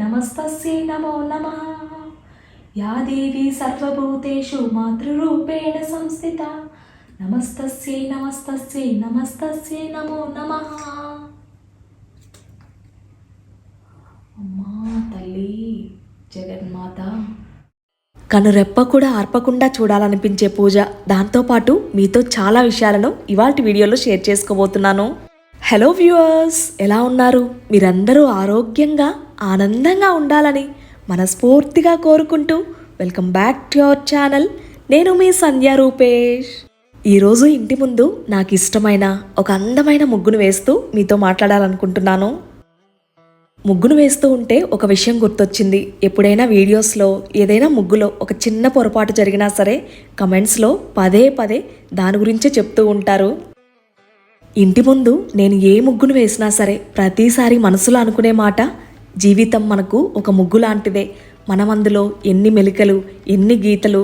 నమస్తస్యై నమో నమ. యా దేవీ సర్వభూతేషు మాతృరూపేణ సంస్థిత. నమస్తస్యై నమస్తస్యై నమస్తస్యై నమో నమ. అమ్మా తల్లి జగన్మాత. కనురెప్ప కూడా ఆర్పకుండా చూడాలనిపించే పూజ. దాంతోపాటు మీతో చాలా విషయాలను ఇవాటి వీడియోలో షేర్ చేసుకోబోతున్నాను. హలో వ్యూవర్స్ ఎలా ఉన్నారు? మీరందరూ ఆరోగ్యంగా ఆనందంగా ఉండాలని మనస్ఫూర్తిగా కోరుకుంటూ welcome back to our channel. నేను మీ సంధ్య రూపేష్. ఈరోజు ఇంటి ముందు నాకు ఇష్టమైన ఒక అందమైన ముగ్గును వేస్తూ మీతో మాట్లాడాలనుకుంటున్నాను. ముగ్గును వేస్తూ ఉంటే ఒక విషయం గుర్తొచ్చింది. ఎప్పుడైనా వీడియోస్లో ఏదైనా ముగ్గులో ఒక చిన్న పొరపాటు జరిగినా సరే కమెంట్స్లో పదే పదే దాని గురించే చెప్తూ ఉంటారు. ఇంటి ముందు నేను ఏ ముగ్గును వేసినా సరే ప్రతిసారి మనసులో అనుకునే మాట జీవితం మనకు ఒక ముగ్గు లాంటిదే మనం అందులో ఎన్ని మెలికలు ఎన్ని గీతలు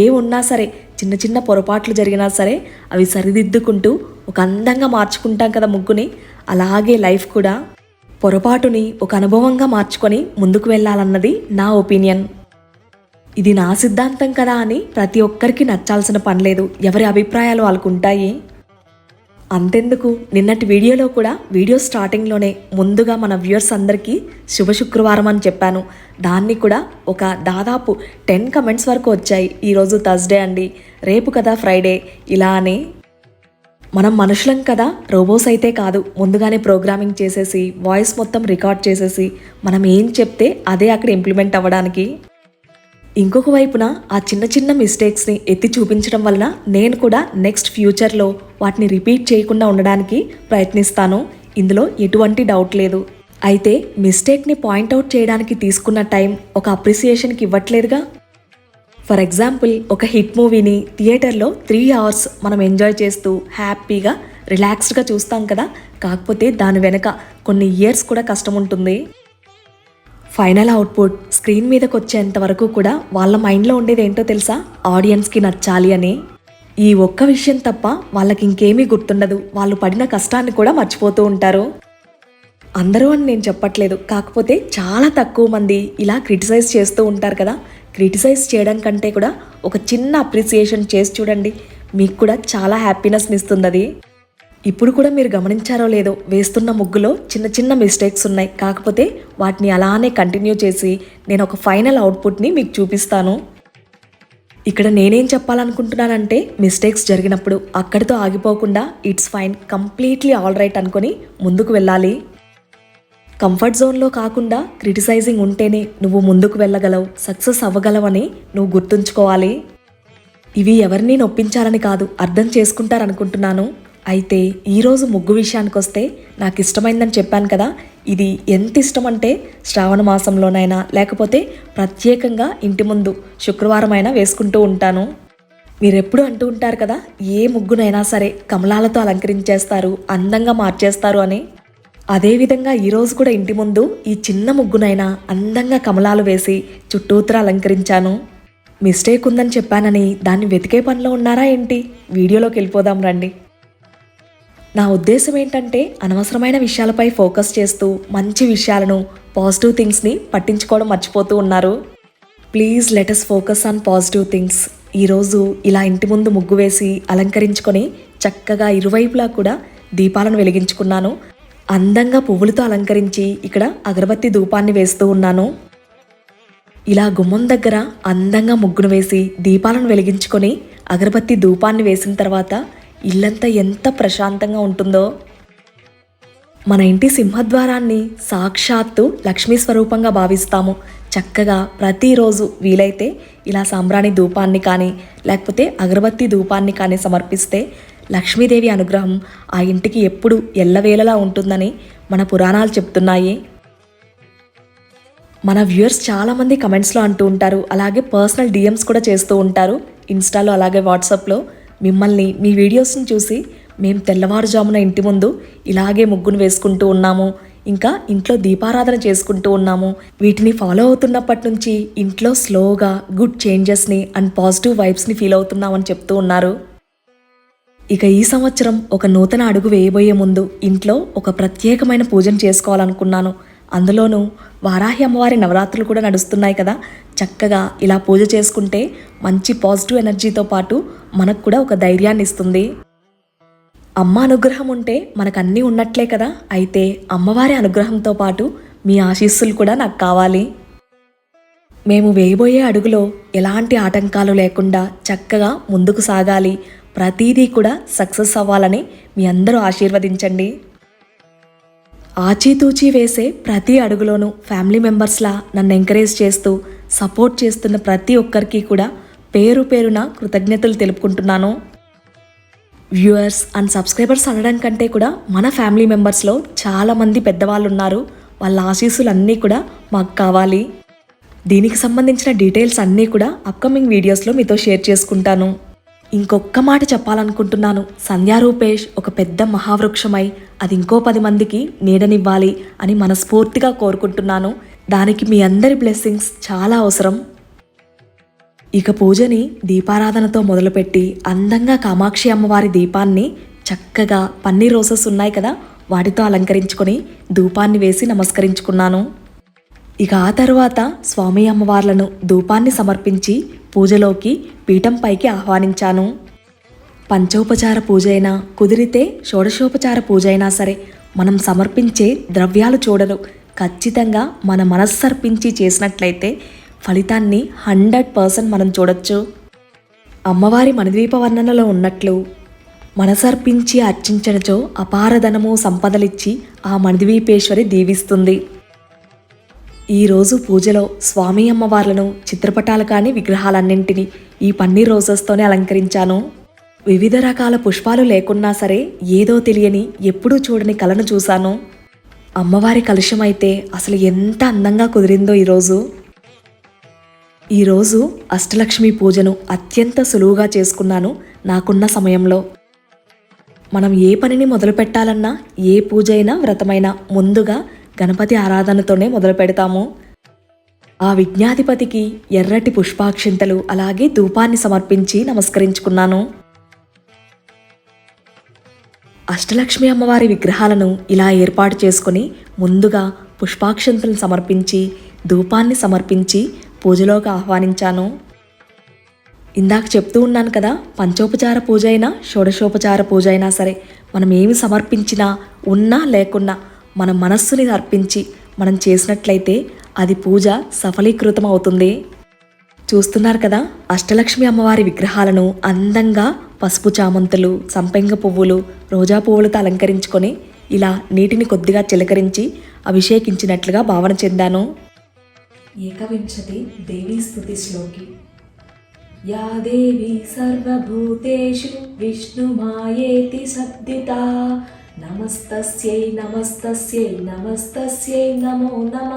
ఏ ఉన్నా సరే చిన్న చిన్న పొరపాట్లు జరిగినా సరే అవి సరిదిద్దుకుంటూ ఒక అందంగా మార్చుకుంటాం కదా ముగ్గుని. అలాగే లైఫ్ కూడా. పొరపాటుని ఒక అనుభవంగా మార్చుకొని ముందుకు వెళ్ళాలన్నది నా ఒపీనియన్. ఇది నా సిద్ధాంతం కదా అని ప్రతి ఒక్కరికి నచ్చాల్సిన పని లేదు. ఎవరి అభిప్రాయాలు వాళ్ళకు ఉంటాయి అంతెందుకు? నిన్నటి వీడియోలో కూడా వీడియో స్టార్టింగ్లోనే ముందుగా మన వ్యూయర్స్ అందరికీ శుభ శుక్రవారం అని చెప్పాను. దాన్ని కూడా ఒక దాదాపు టెన్ కమెంట్స్ వరకు వచ్చాయి. ఈరోజు థర్స్డే అండి. రేపు కదా ఫ్రైడే. ఇలా అని మనం మనుషులం కదా రోబోస్ అయితే కాదు. ముందుగానే ప్రోగ్రామింగ్ చేసేసి వాయిస్ మొత్తం రికార్డ్ చేసేసి మనం ఏం చెప్తే అదే అక్కడ ఇంప్లిమెంట్ అవ్వడానికి ఇంకొక వైపున ఆ చిన్న చిన్న మిస్టేక్స్ని ఎత్తి చూపించడం వలన నేను కూడా నెక్స్ట్ ఫ్యూచర్లో వాటిని రిపీట్ చేయకుండా ఉండడానికి ప్రయత్నిస్తాను. ఇందులో ఎటువంటి డౌట్ లేదు. అయితే మిస్టేక్ని పాయింట్అవుట్ చేయడానికి తీసుకున్న టైం ఒక అప్రిసియేషన్కి ఇవ్వట్లేదుగా? ఫర్ ఎగ్జాంపుల్ ఒక హిట్ మూవీని థియేటర్లో త్రీ అవర్స్ మనం ఎంజాయ్ చేస్తూ హ్యాపీగా రిలాక్స్డ్గా చూస్తాం కదా? కాకపోతే దాని వెనక కొన్ని ఇయర్స్ కూడా కష్టం ఉంటుంది. ఫైనల్ అవుట్పుట్ స్క్రీన్ మీదకి వచ్చేంత వరకు కూడా వాళ్ళ మైండ్లో ఉండేది ఏంటో తెలుసా? ఆడియన్స్కి నచ్చాలి అని. ఈ ఒక్క విషయం తప్ప వాళ్ళకి ఇంకేమీ గుర్తుండదు. వాళ్ళు పడిన కష్టాన్ని కూడా మర్చిపోతూ ఉంటారు. అందరూ అని నేను చెప్పట్లేదు. కాకపోతే చాలా తక్కువ మంది ఇలా క్రిటిసైజ్ చేస్తూ ఉంటారు కదా. క్రిటిసైజ్ చేయడం కంటే కూడా ఒక చిన్న అప్రిసియేషన్ చేసి చూడండి. మీకు కూడా చాలా హ్యాపీనెస్ని ఇస్తుంది అది ఇప్పుడు కూడా మీరు గమనించారో లేదో వేస్తున్న ముగ్గులో చిన్న చిన్న మిస్టేక్స్ ఉన్నాయి. కాకపోతే వాటిని అలానే కంటిన్యూ చేసి నేను ఒక ఫైనల్ అవుట్పుట్ని మీకు చూపిస్తాను. ఇక్కడ నేనేం చెప్పాలనుకుంటున్నానంటే మిస్టేక్స్ జరిగినప్పుడు అక్కడితో ఆగిపోకుండా it's fine completely all right అనుకొని ముందుకు వెళ్ళాలి. కంఫర్ట్ జోన్లో కాకుండా క్రిటిసైజింగ్ ఉంటేనే నువ్వు ముందుకు వెళ్ళగలవు సక్సెస్ అవ్వగలవని నువ్వు గుర్తుంచుకోవాలి. ఇవి ఎవరిని నొప్పించాలని కాదు అర్థం చేసుకుంటారనుకుంటున్నాను. అయితే ఈరోజు ముగ్గు విషయానికి వస్తే నాకు ఇష్టమైందని చెప్పాను కదా. ఇది ఎంత ఇష్టం అంటే శ్రావణ మాసంలోనైనా లేకపోతే ప్రత్యేకంగా ఇంటి ముందు శుక్రవారం అయినా వేసుకుంటూ ఉంటాను. మీరెప్పుడు అంటూ ఉంటారు కదా ఏ ముగ్గునైనా సరే కమలాలతో అలంకరించేస్తారు అందంగా మార్చేస్తారు అని. అదేవిధంగా ఈరోజు కూడా ఇంటి ముందు ఈ చిన్న ముగ్గునైనా అందంగా కమలాలు వేసి చుట్టూతర అలంకరించాను. మిస్టేక్ ఉందని చెప్పానని దాన్ని వెతికే పనిలో ఉన్నారా ఏంటి? వీడియోలోకి వెళ్ళిపోదాం రండి. నా ఉద్దేశం ఏంటంటే అనవసరమైన విషయాలపై ఫోకస్ చేస్తూ మంచి విషయాలను పాజిటివ్ థింగ్స్ని పట్టించుకోవడం మర్చిపోతూ ఉన్నారు. Please let us focus on positive things ఈరోజు ఇలా ఇంటి ముందు ముగ్గు వేసి అలంకరించుకొని చక్కగా ఇరువైపులా కూడా దీపాలను వెలిగించుకున్నాను. అందంగా పువ్వులతో అలంకరించి ఇక్కడ అగరబత్తి ధూపాన్ని వేస్తూ ఉన్నాను. ఇలా గుమ్మం దగ్గర అందంగా ముగ్గును వేసి దీపాలను వెలిగించుకొని అగరబత్తి ధూపాన్ని వేసిన తర్వాత ఇల్లంతా ఎంత ప్రశాంతంగా ఉంటుందో. మన ఇంటి సింహద్వారాన్ని సాక్షాత్తు లక్ష్మీ స్వరూపంగా భావిస్తాము. చక్కగా ప్రతిరోజు వీలైతే ఇలా సాంబ్రాణి ధూపాన్ని కానీ లేకపోతే అగరబత్తి ధూపాన్ని కానీ సమర్పిస్తే లక్ష్మీదేవి అనుగ్రహం ఆ ఇంటికి ఎప్పుడు ఎల్లవేళలా ఉంటుందని మన పురాణాలు చెప్తున్నాయి. మన వ్యూయర్స్ చాలామంది కమెంట్స్లో అంటూ ఉంటారు. అలాగే పర్సనల్ డిఎమ్స్ కూడా చేస్తూ ఉంటారు. ఇన్స్టాలో అలాగే వాట్సాప్లో మిమ్మల్ని మీ వీడియోస్ని చూసి మేము తెల్లవారుజామున ఇంటి ముందు ఇలాగే ముగ్గును వేసుకుంటూ ఉన్నాము. ఇంకా ఇంట్లో దీపారాధన చేసుకుంటూ ఉన్నాము. వీటిని ఫాలో అవుతున్నప్పటి నుంచి ఇంట్లో స్లోగా గుడ్ చేంజెస్ని అండ్ పాజిటివ్ వైబ్స్ని ఫీల్ అవుతున్నామని చెప్తూ ఉన్నారు. ఇక ఈ సంవత్సరం ఒక నూతన అడుగు వేయబోయే ముందు ఇంట్లో ఒక ప్రత్యేకమైన పూజను చేసుకోవాలనుకున్నాను. అందులోనూ వారాహి అమ్మవారి నవరాత్రులు కూడా నడుస్తున్నాయి కదా. చక్కగా ఇలా పూజ చేసుకుంటే మంచి పాజిటివ్ ఎనర్జీతో పాటు మనకు కూడా ఒక ధైర్యాన్ని ఇస్తుంది. అమ్మ అనుగ్రహం ఉంటే మనకు అన్నీ ఉన్నట్లే కదా. అయితే అమ్మవారి అనుగ్రహంతో పాటు మీ ఆశీస్సులు కూడా నాకు కావాలి. మేము వేయబోయే అడుగులో ఎలాంటి ఆటంకాలు లేకుండా చక్కగా ముందుకు సాగాలి. ప్రతిదీ కూడా సక్సెస్ అవ్వాలని మీ అందరూ ఆశీర్వదించండి. ఆచితూచి వేసే ప్రతి అడుగులోనూ ఫ్యామిలీ మెంబర్స్లా నన్ను ఎంకరేజ్ చేస్తూ సపోర్ట్ చేస్తున్న ప్రతి ఒక్కరికి కూడా పేరు పేరున కృతజ్ఞతలు తెలుపుకుంటున్నాను. వ్యూవర్స్ అండ్ సబ్స్క్రైబర్స్ అనడం కంటే కూడా మన ఫ్యామిలీ మెంబర్స్లో చాలామంది పెద్దవాళ్ళు ఉన్నారు వాళ్ళ ఆశీస్సులు అన్నీ కూడా మాకు కావాలి. దీనికి సంబంధించిన డీటెయిల్స్ అన్నీ కూడా అప్కమింగ్ వీడియోస్లో మీతో షేర్ చేసుకుంటాను. ఇంకొక్క మాట చెప్పాలనుకుంటున్నాను. సంధ్యా రూపేష్ ఒక పెద్ద మహావృక్షమై అది ఇంకో పది మందికి నీడనివ్వాలి అని మనస్ఫూర్తిగా కోరుకుంటున్నాను. దానికి మీ అందరి బ్లెస్సింగ్స్ చాలా అవసరం. ఇక పూజని దీపారాధనతో మొదలుపెట్టి అందంగా కామాక్షి అమ్మవారి దీపాన్ని చక్కగా పన్నీర్ రోజెస్ ఉన్నాయి కదా వాటితో అలంకరించుకొని ధూపాన్ని వేసి నమస్కరించుకున్నాను. ఇక ఆ తరువాత స్వామి అమ్మవార్లను ధూపాన్ని సమర్పించి పూజలోకి పీఠం పైకి ఆహ్వానించాను. పంచోపచార పూజ అయినా కుదిరితే షోడశోపచార పూజ అయినా సరే మనం సమర్పించే ద్రవ్యాలు చూడరు. ఖచ్చితంగా మన మనస్సర్పించి చేసినట్లయితే ఫలితాన్ని హండ్రెడ్ పర్సెంట్ మనం చూడొచ్చు. అమ్మవారి మనద్వీప వర్ణనలో ఉన్నట్లు మనసర్పించి అర్చించడచో అపారధనము సంపదలిచ్చి ఆ మణిద్వీపేశ్వరి దీవిస్తుంది. ఈరోజు పూజలో స్వామి అమ్మవార్లను చిత్రపటాలు కానీ విగ్రహాలన్నింటినీ ఈ పన్నీర్ రోజెస్తోనే అలంకరించాను. వివిధ రకాల పుష్పాలు లేకున్నా సరే ఏదో తెలియని ఎప్పుడూ చూడని కలను చూశాను. అమ్మవారి కలుషం అయితే అసలు ఎంత అందంగా కుదిరిందో ఈరోజు ఈరోజు అష్టలక్ష్మి పూజను అత్యంత సులువుగా చేసుకున్నాను నాకున్న సమయంలో. మనం ఏ పనిని మొదలు పెట్టాలన్నా ఏ పూజ అయినా వ్రతమైనా ముందుగా గణపతి ఆరాధనతోనే మొదలు పెడతాము. ఆ విజ్ఞాధిపతికి ఎర్రటి పుష్పాక్షింతలు అలాగే ధూపాన్ని సమర్పించి నమస్కరించుకున్నాను. అష్టలక్ష్మి అమ్మవారి విగ్రహాలను ఇలా ఏర్పాటు చేసుకుని ముందుగా పుష్పాక్షంతలను సమర్పించి ధూపాన్ని సమర్పించి పూజలోకి ఆహ్వానించాను. ఇందాక చెప్తూ ఉన్నాను కదా పంచోపచార పూజ అయినా షోడశోపచార పూజ అయినా సరే మనం ఏమి సమర్పించినా ఉన్నా లేకున్నా మన మనస్సుని అర్పించి మనం చేసినట్లయితే అది పూజ సఫలీకృతం అవుతుంది చూస్తున్నారు కదా అష్టలక్ష్మి అమ్మవారి విగ్రహాలను అందంగా పసుపు చామంతులు సంపెంగ పువ్వులు రోజా పువ్వులతో అలంకరించుకొని ఇలా నీటిని కొద్దిగా చిలకరించి అభిషేకించినట్లుగా భావన చెందాను. ఏకవింశతి దేవీ స్థుతి శ్లోకి. యా దేవి సర్వభూతేషు విష్ణుమాయేతి సద్దితా నమస్తస్యై నమస్తస్యై నమస్తస్యై నమో నమ.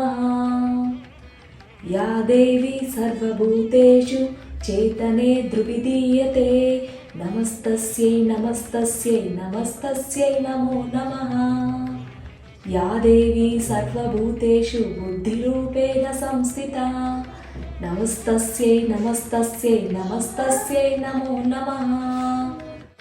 యా దేవి సర్వభూతేషు చేతనే ద్రువిదీయతే. నమస్తస్యై నమస్తస్యై నమస్తస్యై నమో నమ. యా దేవి సర్వభూతేషు బుద్ధిరూపేణ సంస్థిత. నమస్తస్యై నమస్తస్యై నమస్తస్యై నమో నమః.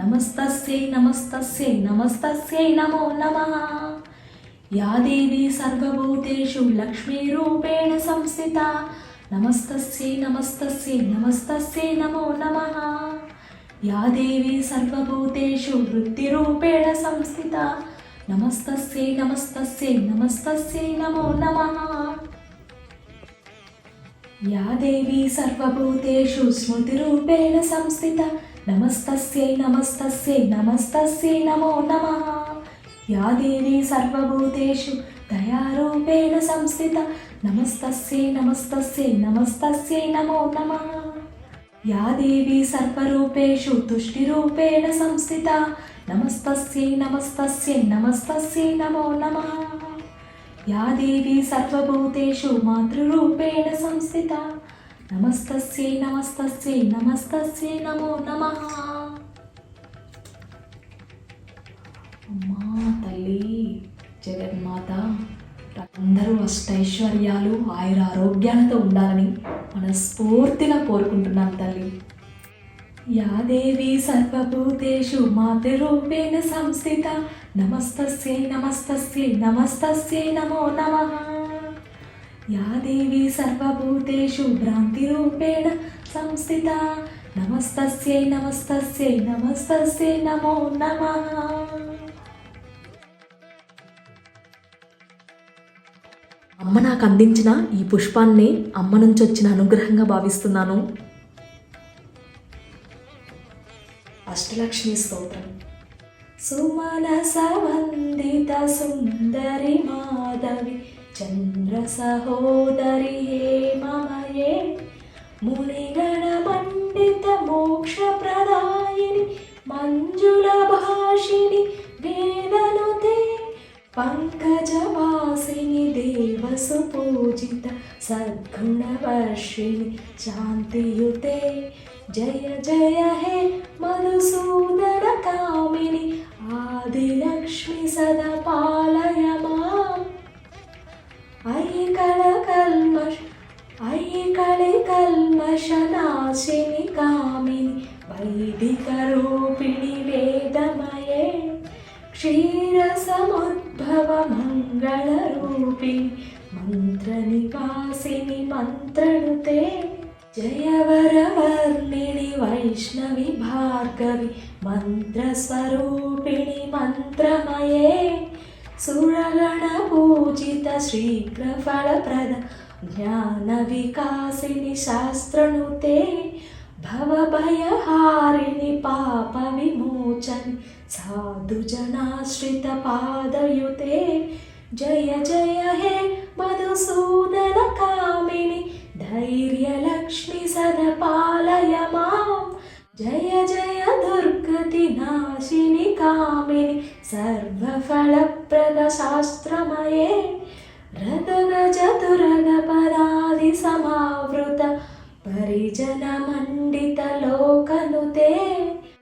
నమస్తస్యై నమస్తస్యై నమస్తస్యై నమో నమ. యా దేవి సర్వభూతేషు లక్ష్మీరూపేణ సంస్థిత. నమస్తస్యై నమస్తస్యై నమస్తస్యై నమో నమ. యా దేవి సర్వభూతేషు వృత్తిరూపేణ సంస్థిత. నమస్తస్యై నమస్తస్యై నమస్తస్యై నమో నమ. యా దేవి సర్వభూతేషు స్మృతిరూపేణ సంస్థిత. నమస్తస్యై నమస్తస్యై నమస్తస్యై నమో నమ. యా దేవి సర్వభూతేషు దయారూపేణ సంస్థిత. నమస్తస్యై నమస్తస్యై నమస్తస్యై నమో నమ. యా దేవి సర్వరూపేషు తుష్టిరూపేణ సంస్థిత. నమస్తస్యై నమస్తస్యై నమస్తస్యై నమో నమ. యా దేవి సర్వభూతేషు మాతృరూపేణ సంస్థిత. నమస్తస్యై నమస్తస్యై నమస్తస్యై నమో నమ. అమ్మా తల్లి జగన్మాత అందరూ అష్టైశ్వర్యాలు ఆయుర ఆరోగ్యాలతో ఉండాలని మనస్ఫూర్తిగా కోరుకుంటున్నాను తల్లి. యాదేవి సర్వభూతేషు మాతృరూపేణ సంస్థిత. నమస్తస్యై నమస్తస్యై నమస్తస్యై నమో నమః. యా దేవి సర్వభూతేషు భ్రాంతిరూపేణ సంస్థిత నమస్తస్యై నమస్తస్యై నమస్తస్యై నమో నమ. అమ్మ నాకు అందించిన ఈ పుష్పాన్ని అమ్మ నుంచి వచ్చిన అనుగ్రహంగా భావిస్తున్నాను. అష్టలక్ష్మి స్తోత్రం. సుమనసవందిత సుందరి మాధవి चन्द्रसहोदरि हे मम ये मुनिगणमण्डितमोक्षप्रदायिनि मञ्जुलभाषिणि वेदनुते पङ्कजवासिनि देवसुपूजित सद्गुणवर्षिणि शान्तियुते। जय जय हे वैदिकरूपिणि वेदमये क्षीरसमुद्भवमङ्गलरूपि मन्त्रनिकासिनि मन्त्रणुते जयवरवर्मिणि वैष्णवि भार्गवि मन्त्रस्वरूपिणि मन्त्रमये सुरगणपूजित सुरगणपूजितश्रीप्रफलप्रद ज्ञानविकासिनि शास्त्रनुते భవభయహారిణి పాప విమోచని సాధుజనాశ్రిత పాదయుతే జయ జయ హే మధుసూదన కామిని ధైర్యలక్ష్మి సదపాలయ మాం జయ జయ దుర్గతి నాశిని కామిని సర్వఫలప్రద శాస్త్రమయే రథగజ తురగ పదాది సమావృత పరిజన మండిత లోకనుతే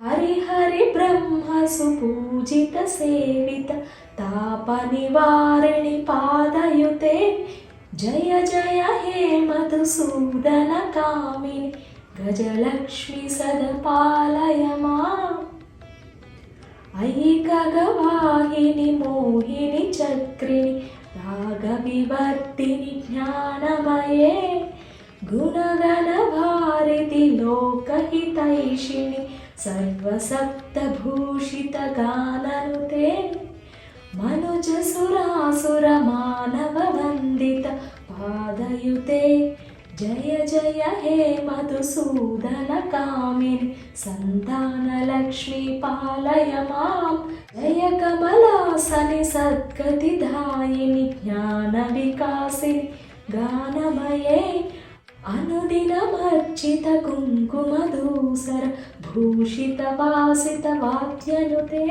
హరిహరి బ్రహ్మ సుపూజిత సేవిత తాప నివారిణి పాదయుతే. జయ జయ హే మధుసూదన కామిని గజలక్ష్మి సదపాలయమా. ఐకగవాహిని మోహిని చక్రిని రాగవివర్తిని జ్ఞానమయే. గుణగణ భారతి లోకహితైషిణి సర్వసప్తభూషిత గాననుతే మనుజ సురాసుర మానవ వందిత పాదయుతే జయ జయ హే మధుసూదన కామిని సంతాన లక్ష్మీ अनुदिनमर्जितकुङ्कुमधूसर भूषितवासितवाद्यनुते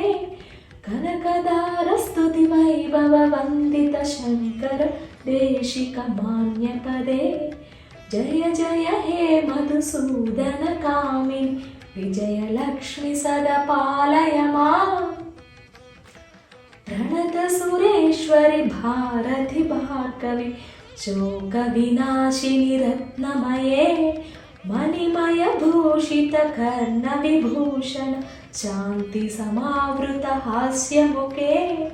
कनकदारस्तुतिमैव ववन्दितशङ्कर देशिकमान्यपदे। जय जय हे मधुसूदनकामि विजयलक्ष्मि सदा पालय माणतसुरेश्वरि भारति भाकवि శోక వినాశిని రత్నమయే మణిమయ భూషిత కర్ణ విభూషణ శాంతి సమావృత హాస్యముఖే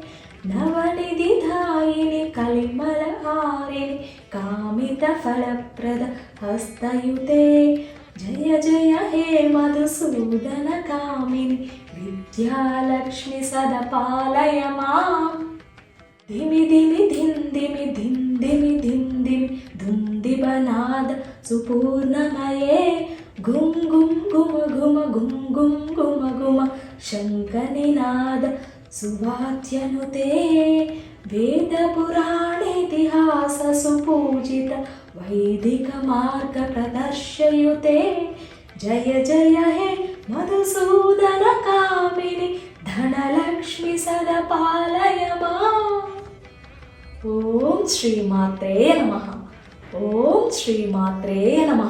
నవనిధి ధాయిని కలిమల హారిణి కామిత ఫలప్రద హస్తయుతే. జయ జయ హే మధుసూదన కామిని విద్యాలక్ష్మి సద సదపాలయ మాం దిమి सुपूर्णमये। घुं घुं, घुम घुम, घुं घुं, घुम घुम। शङ्खनिनाद सुवाच्यनुते। वेदपुराणेतिहाससुपूजित वैदिकमार्गप्रदर्शयुते। जय जय हे मधुसूदन मधुसूदनकामिनि धनलक्ष्मी सदपालय मा। ॐ श्रीमाते नमः। ओ శ్రీమాత్రే నమ.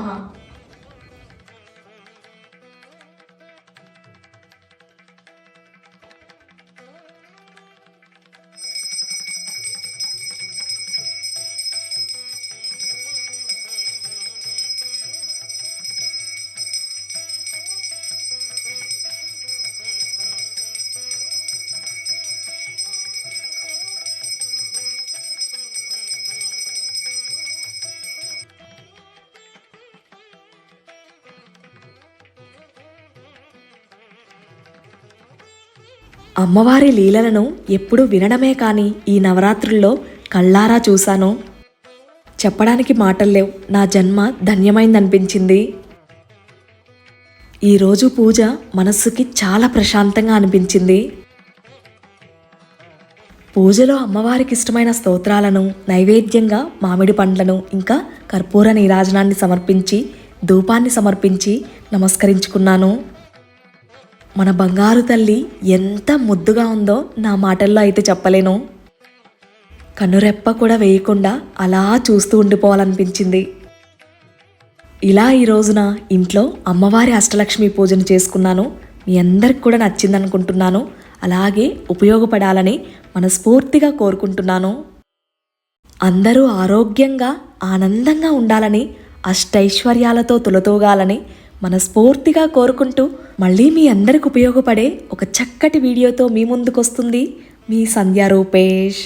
అమ్మవారి లీలలను ఎప్పుడూ వినడమే కాని ఈ నవరాత్రుల్లో కళ్ళారా చూశాను. చెప్పడానికి మాటలు లేవు. నా జన్మ ధన్యమైందనిపించింది. ఈరోజు పూజ మనస్సుకి చాలా ప్రశాంతంగా అనిపించింది. పూజలో అమ్మవారికి ఇష్టమైన స్తోత్రాలను నైవేద్యంగా మామిడి పండ్లను ఇంకా కర్పూర నీరాజనాన్ని సమర్పించి ధూపాన్ని సమర్పించి నమస్కరించుకున్నాను. మన బంగారు తల్లి ఎంత ముద్దుగా ఉందో నా మాటల్లో అయితే చెప్పలేను. కన్నురెప్ప కూడా వేయకుండా అలా చూస్తూ ఉండిపోవాలనిపించింది. ఇలా ఈ రోజున ఇంట్లో అమ్మవారి అష్టలక్ష్మి పూజను చేసుకున్నాను. మీ అందరికి కూడా నచ్చిందనుకుంటున్నాను. అలాగే ఉపయోగపడాలని మనస్ఫూర్తిగా కోరుకుంటున్నాను. అందరూ ఆరోగ్యంగా ఆనందంగా ఉండాలని అష్టైశ్వర్యాలతో తులతూగాలని మనస్ఫూర్తిగా కోరుకుంటూ మళ్ళీ మీ అందరికి ఉపయోగపడే ఒక చక్కటి వీడియోతో మీ ముందుకొస్తుంది మీ సంధ్యా రూపేష్